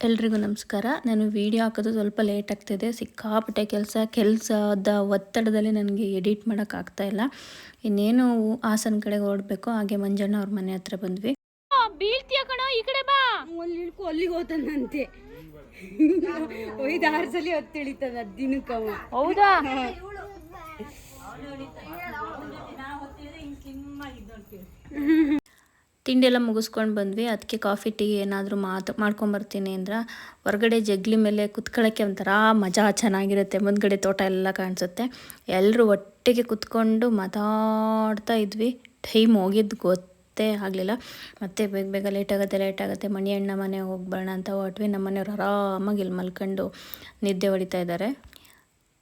ಎಲ್ರಿಗೂ ನಮಸ್ಕಾರ. ನಾನು ವಿಡಿಯೋ ಹಾಕೋದು ಸ್ವಲ್ಪ ಲೇಟ್ ಆಗ್ತಿದೆ. ಸಿಕ್ಕಾಪಟ್ಟೆ ಕೆಲಸ ಕೆಲಸದ ಒತ್ತಡದಲ್ಲಿ ನನಗೆ ಎಡಿಟ್ ಮಾಡೋಕ್ಕಾಗ್ತಾ ಇಲ್ಲ. ಇನ್ನೇನು ಹಾಸನ ಕಡೆಗೆ ಹೊರಡಬೇಕು ಹಾಗೆ ಮಂಜಣ್ಣ ಅವ್ರ ಮನೆ ಹತ್ರ ಬಂದ್ವಿ. ಬೀಳ್ತೀಯ ಕಣ? ಈ ಕಡೆ ಬಾ. ಅಲ್ಲಿ ಇಳ್ಕೊ ಅಲ್ಲಿಗೆ ಹೋತಾನಂತೆ ಐದು ಆರು ಸಲ ಹೊತ್ತಿಳಿತದ ಹೌದಾ? ತಿಂಡಿ ಎಲ್ಲ ಮುಗಿಸ್ಕೊಂಡು ಬಂದ್ವಿ. ಅದಕ್ಕೆ ಕಾಫಿ ಟೀ ಏನಾದರೂ ಮಾತು, ಮಾಡ್ಕೊಂಬರ್ತೀನಿ ಅಂದ್ರೆ ಹೊರಗಡೆ ಜಗ್ಲಿ ಮೇಲೆ ಕುತ್ಕೊಳ್ಳೋಕ್ಕೆ ಒಂಥರ ಮಜಾ ಚೆನ್ನಾಗಿರುತ್ತೆ. ಮುಂದ್ಗಡೆ ತೋಟ ಎಲ್ಲ ಕಾಣಿಸುತ್ತೆ. ಎಲ್ಲರೂ ಒಟ್ಟಿಗೆ ಕುತ್ಕೊಂಡು ಮಾತಾಡ್ತಾ ಇದ್ವಿ. ಟೈಮ್ ಹೋಗಿದ್ದು ಗೊತ್ತೇ ಆಗಲಿಲ್ಲ. ಮತ್ತೆ ಬೇಗ ಬೇಗ ಲೇಟ್ ಆಗುತ್ತೆ ಲೇಟ್ ಆಗುತ್ತೆ. ಮಣಿ ಅಣ್ಣ ಮನೆ ಹೋಗ್ಬರೋಣ ಅಂತ ಹೊಟ್ವಿ ನಮ್ಮ ಮನೆಯವ್ರು ಆರಾಮಾಗಿ ಇಲ್ಲಿ ಮಲ್ಕೊಂಡು ನಿದ್ದೆ ಹೊಡಿತಾ ಇದ್ದಾರೆ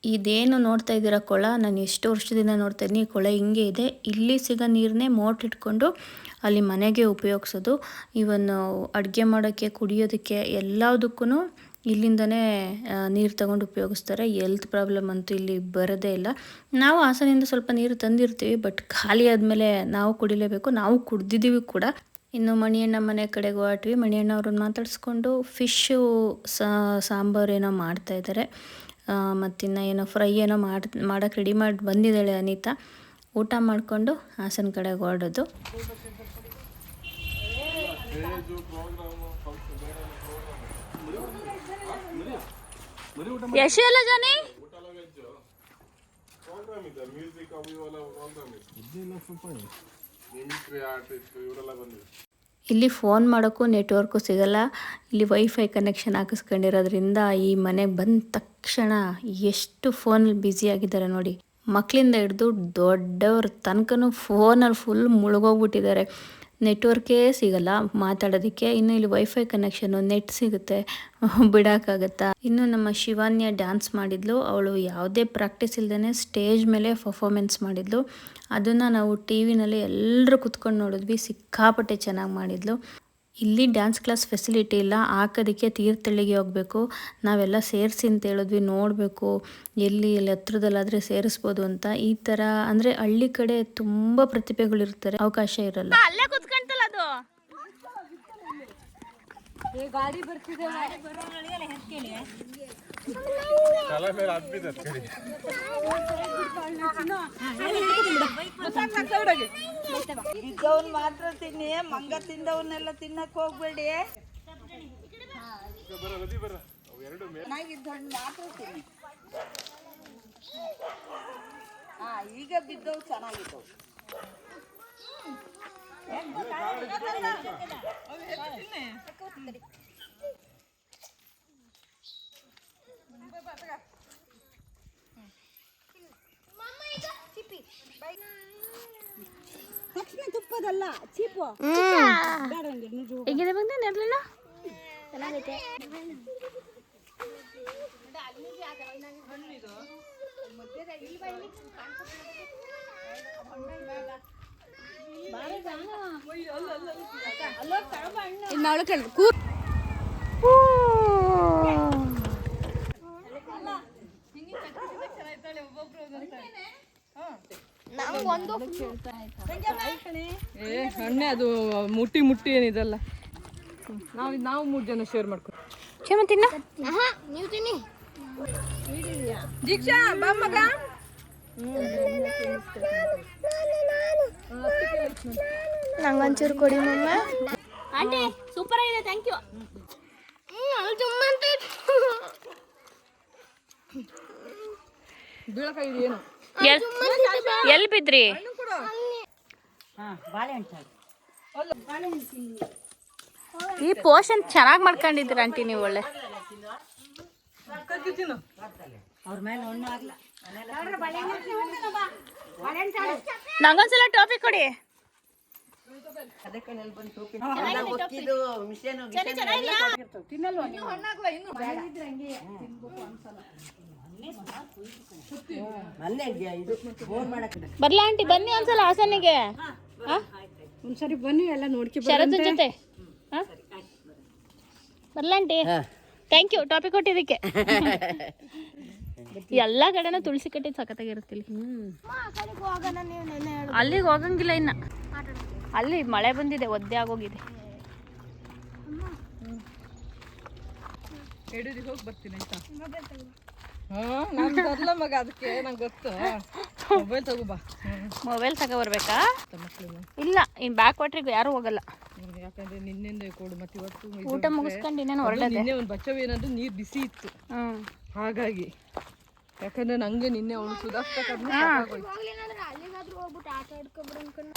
ಇದೇನು ನೋಡ್ತಾ ಇದ್ದೀರಾ ಕೊಳ? ನಾನು ಎಷ್ಟು ವರ್ಷದಿಂದ ನೋಡ್ತಾ ಇದ್ದೀನಿ. ಕೊಳ ಹಿಂಗೆ ಇದೆ. ಇಲ್ಲಿ ಸಿಗೋ ನೀರನ್ನೇ ಮೋಟ್ರ್ ಇಟ್ಕೊಂಡು ಅಲ್ಲಿ ಮನೆಗೆ ಉಪಯೋಗಿಸೋದು. ಇವನ್ ಅಡುಗೆ ಮಾಡೋಕ್ಕೆ, ಕುಡಿಯೋದಕ್ಕೆ ಎಲ್ಲದಕ್ಕೂ ಇಲ್ಲಿಂದನೇ ನೀರು ತಗೊಂಡು ಉಪಯೋಗಿಸ್ತಾರೆ. ಎಲ್ತ್ ಪ್ರಾಬ್ಲಮ್ ಅಂತೂ ಇಲ್ಲಿ ಬರೋದೇ ಇಲ್ಲ. ನಾವು ಹಾಸನಿಂದ ಸ್ವಲ್ಪ ನೀರು ತಂದಿರ್ತೀವಿ, ಬಟ್ ಖಾಲಿ ಆದಮೇಲೆ ನಾವು ಕುಡಿಲೇಬೇಕು. ನಾವು ಕುಡ್ದಿದ್ದೀವಿ ಕೂಡ. ಇನ್ನು ಮಣಿಯಣ್ಣ ಮನೆ ಕಡೆಗೆ ಹೊರಟ್ವಿ ಮಣಿಯಣ್ಣ ಅವ್ರನ್ನ ಮಾತಾಡಿಸ್ಕೊಂಡು ಫಿಶ್ಶು ಸಾಂಬಾರು ಏನೋ ಮಾಡ್ತಾಯಿದ್ದಾರೆ ಮತ್ತಿನ್ನು ಏನೋ ಫ್ರೈ ಏನೋ ಮಾಡಿ ಮಾಡೋಕ್ಕೆ ರೆಡಿ ಮಾಡಿ ಬಂದಿದ್ದಾಳೆ ಅನಿತಾ. ಊಟ ಮಾಡಿಕೊಂಡು ಹಾಸನ ಕಡೆಗೆ ಹೊರಡೋದು. ಇಲ್ಲಿ ಫೋನ್ ಮಾಡೋಕ್ಕೂ ನೆಟ್ವರ್ಕು ಸಿಗಲ್ಲ. ಇಲ್ಲಿ ವೈಫೈ ಕನೆಕ್ಷನ್ ಹಾಕಿಸ್ಕೊಂಡಿರೋದ್ರಿಂದ ಈ ಮನೆಗೆ ಬಂದ ತಕ್ಷಣ ಎಷ್ಟು ಫೋನಲ್ಲಿ ಬ್ಯುಸಿ ಆಗಿದ್ದಾರೆ ನೋಡಿ. ಮಕ್ಕಳಿಂದ ಹಿಡ್ದು ದೊಡ್ಡವ್ರ ತನಕನೂ ಫೋನಲ್ಲಿ ಫುಲ್ ಮುಳುಗೋಗ್ಬಿಟ್ಟಿದ್ದಾರೆ. ನೆಟ್ವರ್ಕೇ ಸಿಗಲ್ಲ, ಮಾತಾಡೋದಕ್ಕೆ. ಇನ್ನು ಇಲ್ಲಿ ವೈಫೈ ಕನೆಕ್ಷನ್ನು ನೆಟ್ ಸಿಗುತ್ತೆ. ಬಿಡೋಕ್ಕಾಗತ್ತಾ? ಇನ್ನು ನಮ್ಮ ಶಿವಾನ್ಯ ಡ್ಯಾನ್ಸ್ ಮಾಡಿದ್ಲು. ಅವಳು ಯಾವುದೇ ಪ್ರಾಕ್ಟೀಸ್ ಇಲ್ಲದೇ ಸ್ಟೇಜ್ ಮೇಲೆ ಪರ್ಫಾಮೆನ್ಸ್ ಮಾಡಿದ್ಲು. ಅದನ್ನು ನಾವು ಟಿ ವಿನಲ್ಲಿ ಎಲ್ಲರೂ ಕುತ್ಕೊಂಡು ನೋಡಿದ್ವಿ. ಸಿಕ್ಕಾಪಟ್ಟೆ ಚೆನ್ನಾಗಿ ಮಾಡಿದ್ಲು. ಇಲ್ಲಿ ಡ್ಯಾನ್ಸ್ ಕ್ಲಾಸ್ ಫೆಸಿಲಿಟಿ ಇಲ್ಲ. ಹಾಕೋದಕ್ಕೆ ತೀರ್ಥಳ್ಳಿಗೆ ಹೋಗಬೇಕು. ನಾವೆಲ್ಲ ಸೇರಿಸಿ ಅಂತ ಹೇಳಿದ್ವಿ. ನೋಡಬೇಕು ಎಲ್ಲಿ ಎಲ್ಲಿ ಹತ್ರದಲ್ಲಾದರೆ ಸೇರಿಸ್ಬೋದು ಅಂತ. ಈ ಥರ ಅಂದರೆ ಹಳ್ಳಿ ಕಡೆ ತುಂಬ ಪ್ರತಿಭೆಗಳಿರ್ತಾರೆ. ಅವಕಾಶ ಇರಲ್ಲ. ಅಲ್ಲೇ ಅದು. ಗಾಡಿ ಬರ್ತಿದೆ. ಇದ್ದವನ್ ಮಾತ್ರ ತಿನ್ನಿ ಮಂಗ ತಿಂದವನ್ನೆಲ್ಲ ತಿನ್ನಕ್ ಹೋಗ್ಬೇಡಿ. ಚೆನ್ನಾಗಿದ್ದ ಹಣ್ಣು ಮಾತ್ರ ತಿನ್ನಿ. ಹಾ ಈಗ ಬಿದ್ದವು ಚೆನ್ನಾಗಿದ್ದವು ತಕ್ಷಣ ತುಪ್ಪದಲ್ಲ ಚೀಪು. ಹೇಗಿದೆ ಬಂದೆ ನೆರ್ಲಿಲ್ಲ ಇನ್ನು ಹಣ್ಣೆ ಅದು ಮುಟ್ಟಿ ಮುಟ್ಟಿ ಏನಿದಲ್ಲ ನಾವು ನಾವು ಮೂರು ಜನ ಶೇರ್ ಮಾಡ್ಕೊ ಕ್ಷಮ ತಿನ್ನ ದೀಕ್ಷಾ ಬಾ ಮಗ ನಂಗೊಂಚೂರು ಕೊಡಿ ಮಮ್ಮ. ಆಂಟಿ ಸೂಪರ್ ಆಗಿದೆ ಥ್ಯಾಂಕ್ ಯು ಎಲ್ಲಿ ಬಿದ್ರಿ? ಈ ಪೋಷನ್ ಚೆನ್ನಾಗಿ ಮಾಡ್ಕೊಂಡಿದ್ರಿ ಆಂಟಿ ನೀವು ಒಳ್ಳೆ. ಕತ್ತಿ ತಿನ್ನು. ನಂಗೊಂದ್ಸಲ ಟಾಪಿಕ್ ಕೊಡಿ. ಬರ್ಲಾ ಆಂಟಿ ಬನ್ನಿ ಒಂದ್ಸಲ ಹಾಸನಿಗೆ. ಒಂದ್ಸರಿ ಬನ್ನಿ ಎಲ್ಲ ನೋಡ್ಕೊ ಶರತ್ ಜೊತೆ? ಬರ್ಲಾ ಆಂಟಿ. ಥ್ಯಾಂಕ್ ಯು ಟಾಪಿಕ್ ಕೊಟ್ಟಿದ್ದಕ್ಕೆ. ಎಲ್ಲ ಕಡೆನೂ ತುಳಸಿ ಕಟ್ಟಿ ಸಖತ್ತಾಗಿರುತ್ತಿಲ್ಲ ಅಲ್ಲಿಗೆ ಹೋಗಂಗಿಲ್ಲ ಇನ್ನ. ಅಲ್ಲಿ ಮಳೆ ಬಂದಿದೆ ಒದ್ದೆ ಆಗೋಗಿದೆ. ಹಿಡಿದು ಹೋಗಿ ಬರ್ತೀನಿ ಆಯ್ತಾ? ಹಾ ನಾನು ತರ್ಲ ಮಗ ಅದಕ್ಕೆ ನಂಗೆ ಗೊತ್ತು. ಮೊಬೈಲ್ ತಗೋಬಾ ಬರ್ಬೇಕಾ? ಮೊಬೈಲ್ ತಗೊಬರ್ಬೇಕಾ ಮಕ್ಳಿಗೆ ಇಲ್ಲ ಇನ್ ಬ್ಯಾಕ್ ವಾಟ್ರಿಗೆ ಯಾರು ಹೋಗಲ್ಲ. ಯಾಕಂದ್ರೆ ನಿನ್ನೆಂದ ಕೊಡು ಮತ್ತೆ ಇವತ್ತು ಊಟ ಮುಗಿಸ್ಕೊಂಡು ಇನ್ನೇನು ಹೊರಡದೆ? ಒಂದು ಬಚ್ಚವ ಏನಂದ್ರೆ ನೀರು ಬಿಸಿ ಇತ್ತು. ಹ್ಮ್. ಹಾಗಾಗಿ. ಯಾಕಂದ್ರೆ ನಂಗೆ ನಿನ್ನೆ ಒಂದು ಸುಧಾರಿಸ್ತಾ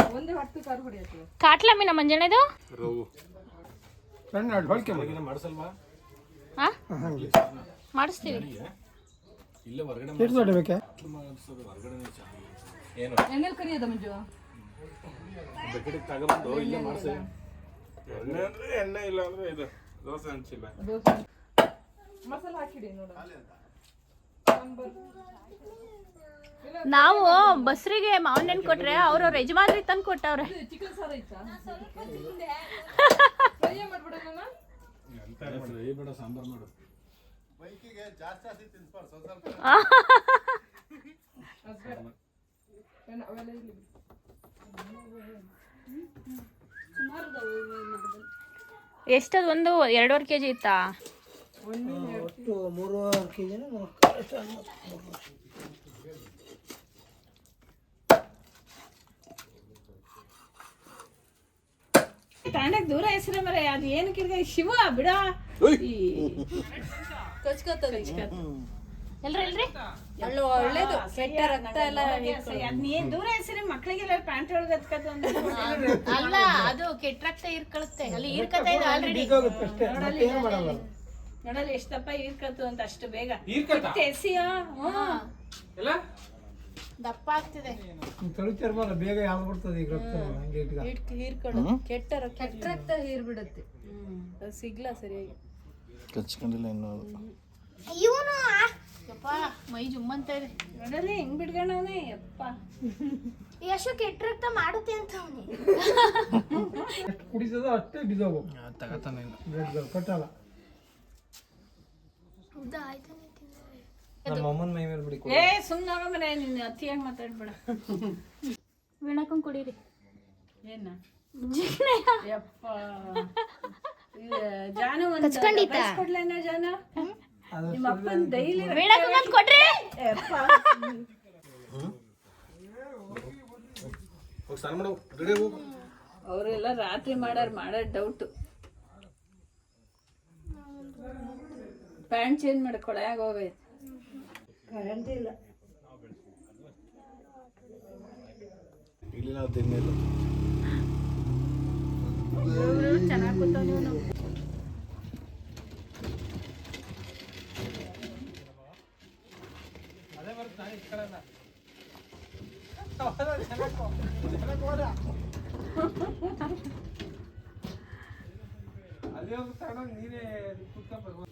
ಒಂದೇ ಹತ್ತು ಕಾರು ಹೊಡೆಯತ್ತೆ ಕಾಟ್ಲ ಮೀನ ಮಂಜಣ್ಣದು ಮಾಡಿಸ್ತೀವಿ. ಎಣ್ಣೆಲ್ ಕರಿಯದ ಮಂಜು? ಎಣ್ಣೆ ಇಲ್ಲ ಅಂದ್ರೆ ಇದು ದೋಸೆ ಹಂಚಿಲ್ಲ. ಮಸಾಲ ಹಾಕಿಡಿ ನೋಡ ನಾವು ಬಸ್ರಿಗೆ ಮಾವನ್ ಹಣ್ಣು ಕೊಟ್ರೆ ಅವ್ರವ್ರ ಯಜಮಾನ್ರಿಗೆ ತಂದು ಕೊಟ್ಟವ್ರೆ. ಎಷ್ಟದು ಒಂದು ಎರಡೂವರೆ ಕೆ ಜಿ ಮಾಡ್ಬಿಡೋಣ ಬೇಡ ಮೂರು ಕೆ ಜಿನ ತಾಂಡಕ್ ದೂರ ಹೆಸರೇ ಮರೆ ಅದು ಏನ್ ಕಿರ್ಗ ಶಿವ ಬಿಡ. ಎಲ್ರಿ ಎಲ್ರಿ? ಒಳ್ಳೇದು. ಕೆಟ್ಟ ರಕ್ತ ಎಲ್ಲ ನೀನ್ ದೂರ ಹೆಸರಿ ಮಕ್ಳಿಗೆಲ್ಲ ಪ್ಯಾಂಟ್ ಒಳಗೆ ಅಂದ್ರೆ ಅಲ್ಲ ಅದು ಕೆಟ್ಟ ರಕ್ತ ಇರ್ಕಳುತ್ತೆ. ಅಲ್ಲಿ ಇರ್ಕತ್ತೆ ಇದೆ ಆಲ್ರೆಡಿ ನೋಡಲ್ಲ ಎಷ್ಟು ದಪ್ಪ ಈರ್ಕತ್ತು ಅಂತ ಅಷ್ಟು ಬೇಗ. ಎಸಿಯ ದಪ್ಪ ಆಗ್ತಿದೆ. ತಳಿತಿರ್ಬಾರ ಬೇಗ ಯಾವ್ದು ಬರ್ತದೆ ಈಗ ರಕ್ತ ಹಂಗೆ ಇಟ್ಕ. ಹೀರ್ಕೊಡು ಕೆಟ್ಟ ರಕ್ತ ಕೆಟ್ಟ ರಕ್ತ ಹೀರ್ಬಿಡುತ್ತೆ. ಅದು ಸಿಗ್ಲ ಸರಿಯಾಗಿ. ಕಚ್ಕೊಂಡಿಲ್ಲ ಇನ್ನು ಯಪ್ಪ ಮೈ ಜುಮ್ಮಂತ ಇದೆ. ನೋಡಲ್ಲಿ ಹೆಂಗ್ ಬಿಡ್ಕೊಂಡವನೇ ಯಪ್ಪ. ಎಷ್ಟು ಕೆಟ್ಟ ರಕ್ತ ಮಾಡುತ್ತೆ ಅಂತ ಎಷ್ಟು ಕುಡಿಸೋದು ಅಷ್ಟೇ ಬಿದ್ದೋಗು. ತಗತಾನೆ ಕಟ್ಟಲ್ಲ. ನಮ್ಮ ಅಮ್ಮನ ಮೈ ಮೇಲೆ ಬಿಡಿ ಏ ಸುಮ್ಮನೆ ಮನೆ ನಿನ್ನ ಅತಿಯಾಗಿ ಮಾತಾಡ್ಬೇಡ. ವೀಣಾಕೊಂಡ್ ಕುಡೀರಿ. ಏನ? ಯಪ್ಪ. ಜಾನು ಒಂದು ಕೊಡ್ಲೇನ ಜಾನು? ನಿಮ್ಮ ಅಪ್ಪನ ಡೈಲಿ ವೀಣಾಕೊಂಡ್ ಕೊಡ್ರಿ. ಯಪ್ಪ. ಹೋಗಿ ಸ್ನಾನ ಮಾಡು. ರೆಡಿ ಹೋಗು. ಅವರೆಲ್ಲ ರಾತ್ರಿ ಮಾಡಾರ ಮಾಡೋ ಡೌಟು ಪ್ಯಾಂಟ್ ಚೇಂಜ್ ಮಾಡಿ ಕೊಳೆಯಾಗ ಹೋಗೈತೆ ಕರೆಂಟ್ ಇಲ್ಲ ಇಲ್ಲ ತಿನ್ನಿಲ್ಲ ಚೆನ್ನಾಗಿ ಕೂತವ್ ನೀವು ಅಲ್ಲಿ ಹೋಗಿ ತಗೊಂಡು ನೀನೇ ಕುತ್ಕೊಂಡ್ಬರ್ಬೋದು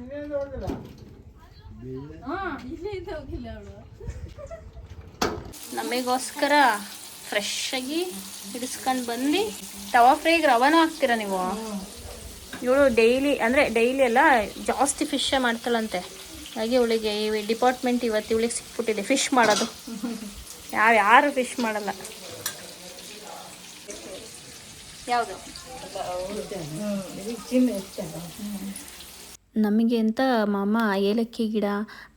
ಇನ್ನೇನು ಹೊಡೆದಿಲ್ಲ ನಮಗೋಸ್ಕರ ಫ್ರೆಶ್ ಆಗಿ ಹಿಡಿಸ್ಕೊಂಡು ಬಂದು ತವಾ ಫ್ರೈಗೆ ರವಾನು ಹಾಕ್ತೀರಾ ನೀವು? ಇವಳು ಡೈಲಿ ಅಂದರೆ ಡೈಲಿ ಎಲ್ಲ ಜಾಸ್ತಿ ಫಿಶ್ ಮಾಡ್ತಾಳಂತೆ. ಹಾಗೆ ಇವಳಿಗೆ ಈ ಡಿಪಾರ್ಟ್ಮೆಂಟ್ ಇವತ್ತು ಇವಳಿಗೆ ಸಿಕ್ಬಿಟ್ಟಿದೆ ಫಿಶ್ ಮಾಡೋದು. ಯಾವ ಯಾರು ಫಿಶ್ ಮಾಡಲ್ಲ. ಯಾವುದು? ನಮಗೆ ಅಂತ ಮಾಮ ಏಲಕ್ಕಿ ಗಿಡ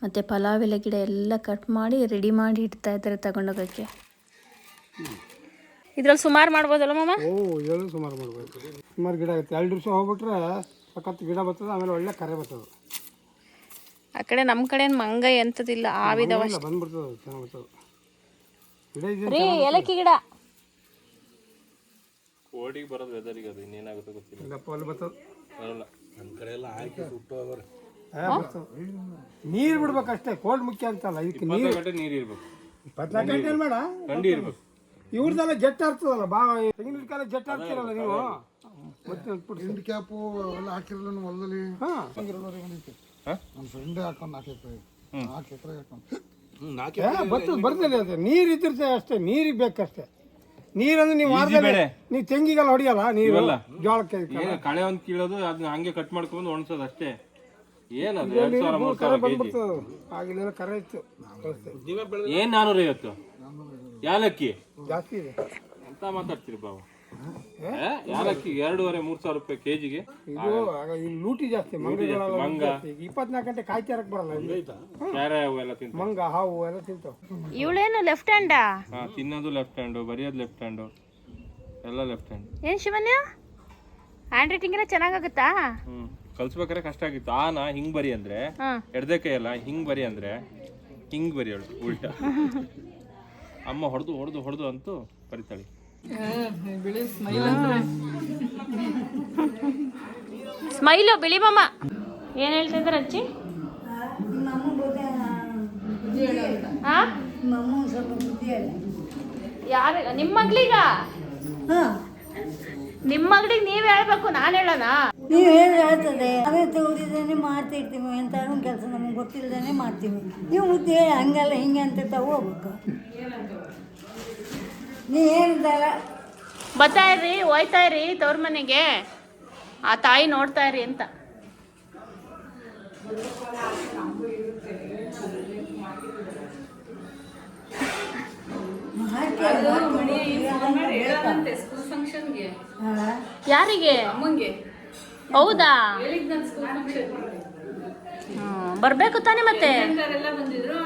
ಮತ್ತು ಪಲಾವ್ ಎಲೆ ಗಿಡ ಎಲ್ಲ ಕಟ್ ಮಾಡಿ ರೆಡಿ ಮಾಡಿ ಇಡ್ತಾ ಇದ್ದಾರೆ ತಗೊಂಡೋಗೋಕ್ಕೆ. ಇದ್ರಲ್ಲಿ ಸುಮಾರು ಮಾಡ್ಬೋದಲ್ಲ ಮಾಮ? ಓ ಸುಮಾರು ಮಾಡ್ಬೋದು. ಸುಮಾರು ಗಿಡ ಆಗುತ್ತೆ ಎರಡು ದಿವಸ ಹೋಗ್ಬಿಟ್ರೆ ಸಖತ್ ಗಿಡ ಬರ್ತದೆ ಆಮೇಲೆ ಒಳ್ಳೆ ಕರೆ ಬರ್ತದೆ. ಆ ಕಡೆ ನಮ್ಮ ಕಡೆ ಮಂಗ ಎಂಥದಿಲ್ಲ ಆವಿದವ ಇಲ್ಲ ಬಂದ್ಬಿಡ್ತದೆ ಚೆನ್ನಾಗಿ ಬರ್ತದೆ. ಗಿಡ ಇದೆ ರೀ ಏಲಕ್ಕಿ ಗಿಡ. ಕೋಡಿಗೆ ಬರೋದು ವೆದರಿಗೆ ಅದು ಇನ್ನೇನಾಗುತ್ತೋ ಗೊತ್ತಿಲ್ಲ. ಅಲ್ಲಿ ಬರ್ತದೆ. ಬರಲ್ಲ. ನೀರು ಬಿಡ್ಬೇಕಷ್ಟೇ ಕೋಲ್ಡ್ ಮುಖ್ಯ ಅಂತಲ್ಲ ಇದಕ್ಕೆ ನೀರು. ಗಂಟೆ ನೀರು ಇರ್ಬೇಕು. ಇಪ್ಪತ್ನಾಲ್ಕು ಗಂಟೆ ಏನು ಬೇಡ? ಥಂಡಿ ಇರ್ಬೇಕು. ಇವ್ರದೆಲ್ಲ ಜಟ್ ಆಗ್ತದಲ್ಲ ಬಾ ತೆಂಗಿನಕಾಲ ಜಟ್ ಆಗ್ತಿರಲ್ಲ ನೀವು? ಮತ್ತೆ ಎಂಡ್ ಕ್ಯಾಪು ಎಲ್ಲ ಹಾಕಿರಲ್ಲ ನಮ್ಮ ಹೊಲದಲ್ಲಿ? ಹಾಂ. ನಮ್ಮ ಫ್ರೆಂಡ್ ಹಾಕೊಂಡು ಬರ್ತದೆ ಅದೇ ನೀರು ಅಷ್ಟೇ ನೀರಿಗೆ ಬೇಕಷ್ಟೇ. ನೀರಂದ್ರೆ ನೀವು ವಾರದಲ್ಲಿ ನೀವು ತೆಂಗಿಗೆಲ್ಲ ಹೊಡಿಯಲ್ಲ ನೀರು ಜೋಳಕ್ಕೆ ಏನು ಕಳೆ ಒಂದ್ ಕೀಳೋದು ಅದನ್ನ ಹಂಗೆ ಕಟ್ ಮಾಡ್ಕೊಂಡು ಒಣಸೋದು ಅಷ್ಟೇ. ಏನದು ಎರಡು ಸಾವಿರ ಮೂರ್ ಸಾವಿರ ಕೆಜಿ? ಆಗಿಲೆಲ್ಲ ಕರೆ ಇತ್ತು. ಏನು ಏನ್ ನಾನೂರ ಐವತ್ತು ಯಾಲಕ್ಕಿ? ಜಾಸ್ತಿ ಇದೆ. ಅಂತ ಮಾತಾಡ್ತೀರಿ ಬಾಬು ಏ? ಯಾಲಕ್ಕಿ ಎರಡೂವರೆ ಮೂರ್ ಸಾವಿರ ರೂಪಾಯಿ ಕೆಜಿಗೆ. ಇದು ಆಗ ಈ ಲೂಟಿ ಜಾಸ್ತಿ ಮಂಗ. ಇಪ್ಪತ್ನಾಲ್ಕು ಗಂಟೆ ಕಾಯ್ತಾರಕ್ ಬರಲ್ಲ ಇಲ್ಲಿ. ಕ್ಯಾರೆ ಅವು ಎಲ್ಲ ತಿಂತ ಮಂಗ ಹಾವು ಎಲ್ಲ ತಿಂತಾವ. ಇವಳೇನು ಲೆಫ್ಟ್ ಹ್ಯಾಂಡಾ ಹಾ ತಿನ್ನೋದು ಲೆಫ್ಟ್ ಹ್ಯಾಂಡು ಬರೆಯೋದು ಲೆಫ್ಟ್ ಹ್ಯಾಂಡು ಎಲ್ಲ ಲೆಫ್ಟ್ ಹ್ಯಾಂಡ್ ಏನು ಶಿವನ್ಯ? ಹ್ಯಾಂಡ್ ರೈಟಿಂಗ್ ಎಲ್ಲ ಚೆನ್ನಾಗಾಗುತ್ತಾ? ಹ್ಮ್. ಕಲ್ಸ್ಬೇಕಾದ್ರೆ ಕಷ್ಟ ಆಗಿತ್ತು. ಆನ ಹಿಂಗ್ ಬರಿ ಅಂದ್ರೆ ಹಾಂ. ಎಡದೆ ಕೈಯಲ್ಲ ಹಿಂಗ್ ಬರಿ ಅಂದ್ರೆ ಹಿಂಗ್ ಬರಿಯೋಳು ಉಲ್ಟಾ. ಅಮ್ಮ ಹೊಡೆದು ಹೊಡೆದು ಹೊಡೆದು ಅಂತೂ ಬರಿತಾಳೆ. ಸ್ಮೈಲ್ ಬಿಳಿ ಮಾಮ. ಏನು ಹೇಳ್ತಿದ್ರ ಅಜ್ಜಿ? ಯಾರ ನಿಮ್ಮ ಮಗ್ಳಿಗ? ನಿಮ್ಮ ಮಗಳಿಗೆ ನೀವ್ ಹೇಳ್ಬೇಕು, ನಾನು ಹೇಳೋಣ ನೀವು ಹೇಳಿ ಹೇಳ್ತದೆ? ಮಾಡ್ತಿರ್ತೀವಿ ಅಂತ ಕೆಲಸ ನಮ್ಗೆ ಗೊತ್ತಿಲ್ಲದೇನೆ ಮಾಡ್ತೀವಿ. ನೀವು ಹೇಳಿ, ಹಂಗಲ್ಲ ಹಿಂಗೆ ಅಂತ ಹೋಗ್ಬೇಕು. ಬರ್ತಾ ಇರ್ರಿ ಹೋಯ್ತಾ ಇರ್ರಿ ತವ್ರ ಮನೆಗೆ. ಆ ತಾಯಿ ನೋಡ್ತಾ ಇರಿ ಅಂತ. ಯಾರಿಗೆ? ಹೌದಾ? ಬರ್ಬೇಕು ತಾನೆ ಮತ್ತೆ? ಎಲ್ಲ ಬಂದಿದ್ರು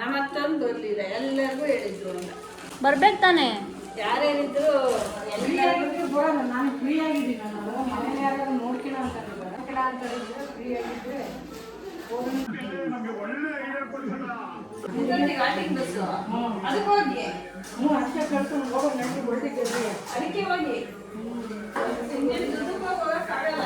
ನಮ್ಮ ಬರ್ಲಿಲ್ಲ ಎಲ್ಲರಿಗೂ ಹೇಳಿದ್ರು ಅಂತ. ಬರ್ಬೇಕು ತಾನೆ? ನಾನು ಫ್ರೀ ಆಗಿದ್ದೀನಿ. ನಾನು ಮನೇಲಿ ಯಾರು ನೋಡ್ಕೊಳ್ಳೋ ಅಂತ ಫ್ರೀ ಅದಕ್ಕೆ ಹೋಗಿ? ಹ್ಞೂ ಅಷ್ಟೇ ಕಳ್ಕೊಂಡು ಹೋಗೋ ನನಗೆ ಹೊರಟಿದ್ದೆ ಅದಕ್ಕೆ ಹೋಗಿ? ದುಡ್ಡು ಹೋಗೋಕ್ಕಾಗಲ್ಲ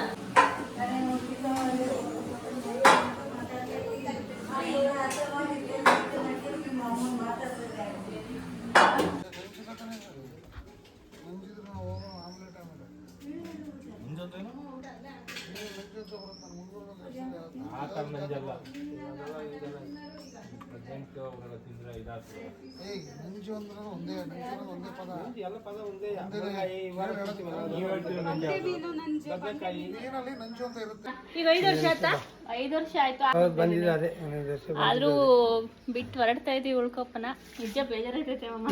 ಆ ಥರ ನಂಜಲ್ಲ ತಿಂದ್ರೆ ಇದಾಗ್ತದೆ. ಒಂದೇ ನಂಜ. ಈಗ ಐದು ವರ್ಷ ಆಯ್ತಾ? ಐದು ವರ್ಷ ಆಯ್ತು. ಬಂದಿದೆ. ಆದ್ರೂ ಬಿಟ್ಟು ಹೊರಡ್ತಾ ಇದೀವಿ ಉಳ್ಕೊಪ್ಪನ. ನಿಜ ಬೇಜಾರಾಯ್ತೈತೆ ಅಮ್ಮ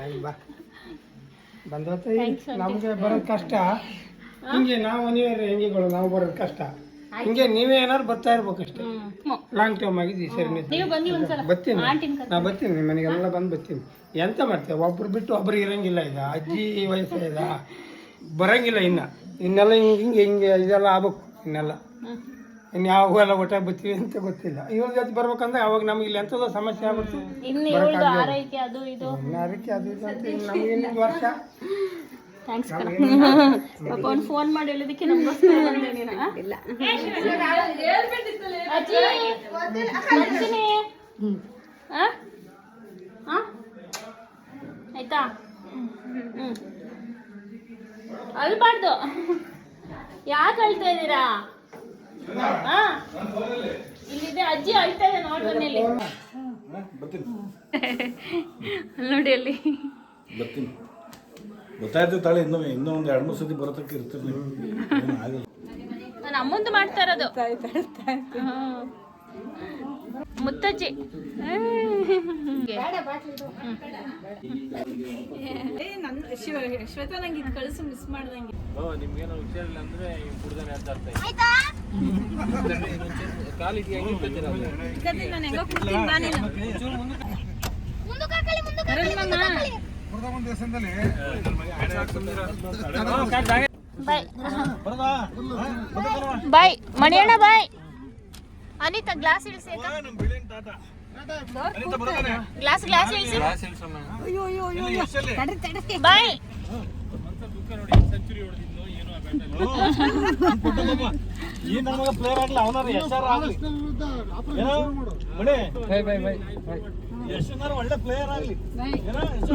ಆಯ್ತು ಬಾ. ಬಂದೋತ ನಮಗೆ ಬರೋದು ಕಷ್ಟ. ಹಿಂಗೆ ನಾವು ನೀವೇ ಹೆಂಗಿಗಳು ನಾವು ಬರೋದು ಕಷ್ಟ. ಹಿಂಗೆ ನೀವೇ ಏನಾದ್ರು ಬರ್ತಾ ಇರ್ಬೇಕಷ್ಟೇ. ಲಾಂಗ್ ಟೈಮ್ ಆಗಿದೆ ಈ ಸರಿ ಬರ್ತೀನಿ. ನಾ ಬರ್ತೀನಿ ನಿಮ್ಮ ಮನೆಗೆಲ್ಲ ಬಂದು ಬರ್ತೀನಿ. ಎಂತ ಮಾಡ್ತೇವೆ ಒಬ್ರು ಬಿಟ್ಟು ಒಬ್ರು ಇರಂಗಿಲ್ಲ ಈಗ. ಅಜ್ಜಿ ವಯಸ್ಸಾಯ್ದ ಬರಂಗಿಲ್ಲ ಇನ್ನ. ಇನ್ನೆಲ್ಲ ಹಿಂಗೆ ಹಿಂಗೆ ಹಿಂಗೆ ಇದೆಲ್ಲ ಆಗ್ಬೇಕು ಇನ್ನೆಲ್ಲ. ಇನ್ನು ಯಾವ ಎಲ್ಲ ಒಟ್ಟಾಗಿ ಬರ್ತೀವಿ ಅಂತ ಗೊತ್ತಿಲ್ಲ. ಇವ್ರ ಜೊತೆ ಬರ್ಬೇಕಂದ್ರೆ ಅವಾಗ ನಮ್ಗೆ ಇಲ್ಲಿ ಎಂಥದೋ ಸಮಸ್ಯೆ ಆಗ್ಬಿಡ್ತು. ಇನ್ನು ಇವಳ್ದು ಆರೈಕೆ ಅದು ಇದು. ಅದು ಇದು ಅಂತ ಇನ್ನು ನಮ್ಗೆ ಇನ್ನೊಂದು ವರ್ಷ. ಥ್ಯಾಂಕ್ಸ್ ಪಾಪ ಅವ್ನು ಫೋನ್ ಮಾಡಿ ಹೇಳಿದಕ್ಕೆ? ಆಯ್ತಾ? ಹ್ಮ್. ಅಲ್ಬಾರ್ದು. ಯಾಕೆ ಹೇಳ್ತಾ ಇದ್ದೀರಾ? ಇಲ್ಲಿದೆ ಅಜ್ಜಿ ಅಳ್ತಾ ಇದೆ ನೋಡಿ ಅಲ್ಲಿ ನೋಡಿ ಅಲ್ಲಿ. ಬರ್ತೀನಿ. ಗೊತ್ತಾಯ್ತು ತಾಳೆ ಇನ್ನೂ ಇನ್ನೂ ಒಂದು ಎರಡು ಮೂರು ಸತಿ ಬರೋತಕ್ಕೆ ಇರ್ತೀರಿ ನಾನು ಅಮ್ಮಂದು ಮಾಡ್ತಾ ಇರೋದು. ಮುತ್ತಜ್ಜಿ. ಶ್ವೇತಾ ನಂಗೆ ಇದು ಕಳಿಸು ಮಿಸ್ ಮಾಡ್ದಂಗೆ. ನಿಮ್ಗೇನೋ ಹುಷಾರಿಲ್ಲ ಅಂದ್ರೆ ಕುಡ್ದಾನೆ ಅಂತ ಅರ್ಥ ಕಾಲಿಗೆ ಹೆಂಗೆ ಇಟ್ಕೊತೀರ ಅದು? ನಾನು ಹೆಂಗೋ ಕೊಡ್ತೀನಿ ಬಾ ನೀನು. ಬಾಯ್. ಬಾಯ್. ಮಣಿಯಣ್ಣ ಬಾಯ್. ಅನಿತಾ ಗ್ಲಾಸ್ ಇಳಿಸಿ ಗ್ಲಾಸ್ ಗ್ಲಾಸ್ ಇಳಿಸಿ. ಬಾಯ್.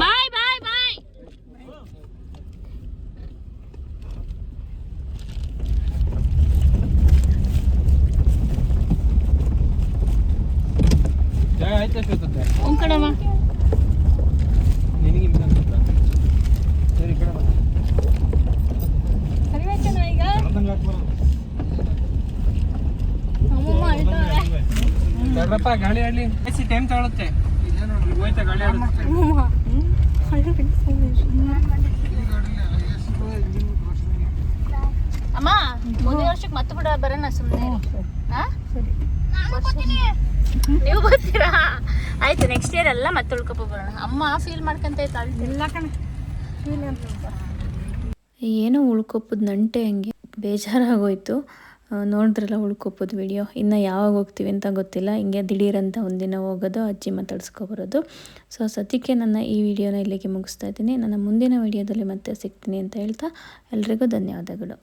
ಬಾಯ್ ಬಾಯ್ ಬಾಯ್. ಒಂದ್ ಕಡೆಮ್ಮ ನಿನಗೆ? ಸರಿ ಈ ಕಡೆ ಬಾ. ಸರಿ ಈಗ. ಅಮ್ಮಮ್ಮ. ತಡ್ರಪ್ಪ ಗಾಳಿ ಆಡ್ಲಿ. ಜಾಸ್ತಿ ಟೈಮ್ ತಗೊಳುತ್ತೆ. ಹೋಯ್ತಾ ಗಾಳಿ ಆಡುತ್ತೆ ಅಮ್ಮ ಮುಂದಿನ ವರ್ಷಕ್ಕೆ ಮತ್ತೆ ಕೂಡ ಬರೋಣ ಸುಮ್ಮನೆ ನೀವು ಬರ್ತೀರಾ ಆಯ್ತು ನೆಕ್ಸ್ಟ್ ಇಯರ್ ಎಲ್ಲ ಮತ್ತೆ ಉಳ್ಕೊಪ್ಪ ಬರೋಣ. ಅಮ್ಮ ಫೀಲ್ ಮಾಡ್ಕೊಂತ ಇತ್ತು ಇಲ್ಲ ಕಣ. ಏನೋ ಉಳ್ಕೊಪ್ಪದ ನಂಟೆ ಹಂಗೆ ಬೇಜಾರಾಗೋಯ್ತು. ನೋಡಿದ್ರಲ್ಲ ಉಳ್ಕೊಪ್ಪದ ವಿಡಿಯೋ ಇನ್ನು ಯಾವಾಗ ಹೋಗ್ತೀವಿ ಅಂತ ಗೊತ್ತಿಲ್ಲ. ಹಿಂಗೆ ದಿಢೀರಂತ ಒಂದಿನ ಹೋಗೋದು ಅಜ್ಜಿ ಮಾತಾಡ್ಸ್ಕೊಬರೋದು ಸೊ ಸದ್ಯಕ್ಕೆ ನನ್ನ ಈ ವಿಡಿಯೋನ ಇಲ್ಲಿಗೆ ಮುಗಿಸ್ತಾ ಇದ್ದೀನಿ. ನನ್ನ ಮುಂದಿನ ವಿಡಿಯೋದಲ್ಲಿ ಮತ್ತೆ ಸಿಗ್ತೀನಿ ಅಂತ ಹೇಳ್ತಾ ಎಲ್ರಿಗೂ ಧನ್ಯವಾದಗಳು.